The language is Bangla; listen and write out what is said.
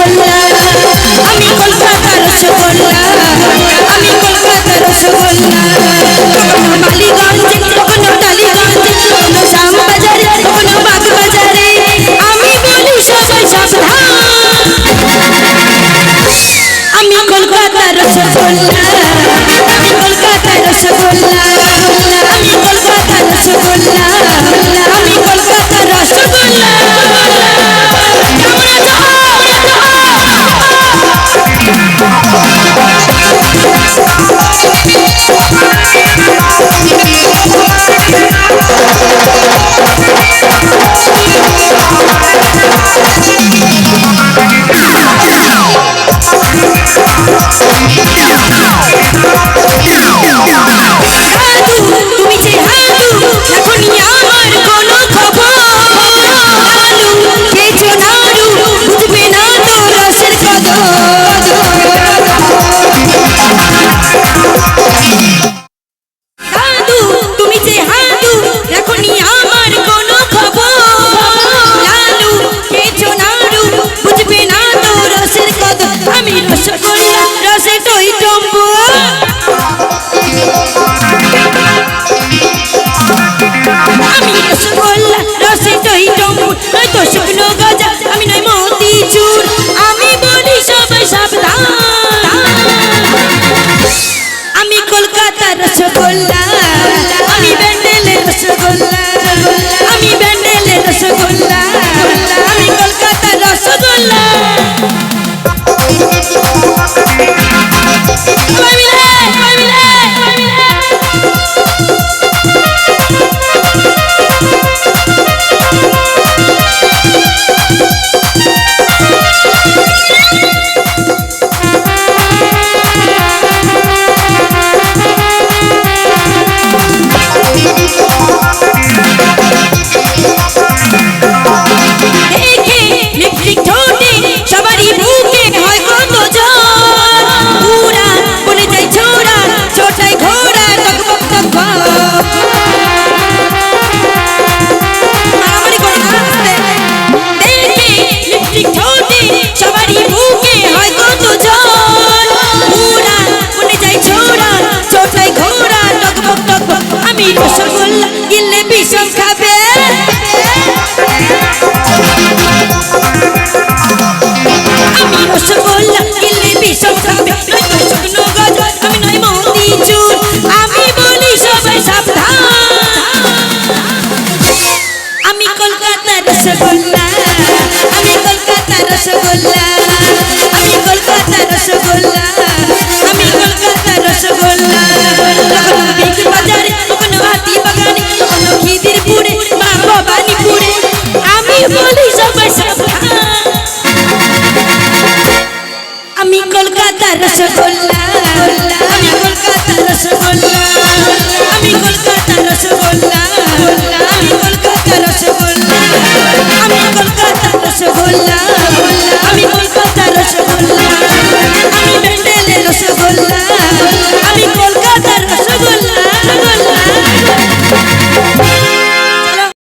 அவள் Yeah. শিখাবে আমি রসগোল্লা গিলে বিষম খাবে নয় শুকনো গজ আমি নয় মন্দি চুল আমি বলি সবাই সাবধান আমি কলকাতার রসগোল্লা রসগোল্লা আমি কলকাতা রসগোল্লা আমি কলকাতা রসগোল্লা আমি কলকাতা রসগোল্লা আমি রসগোল্লা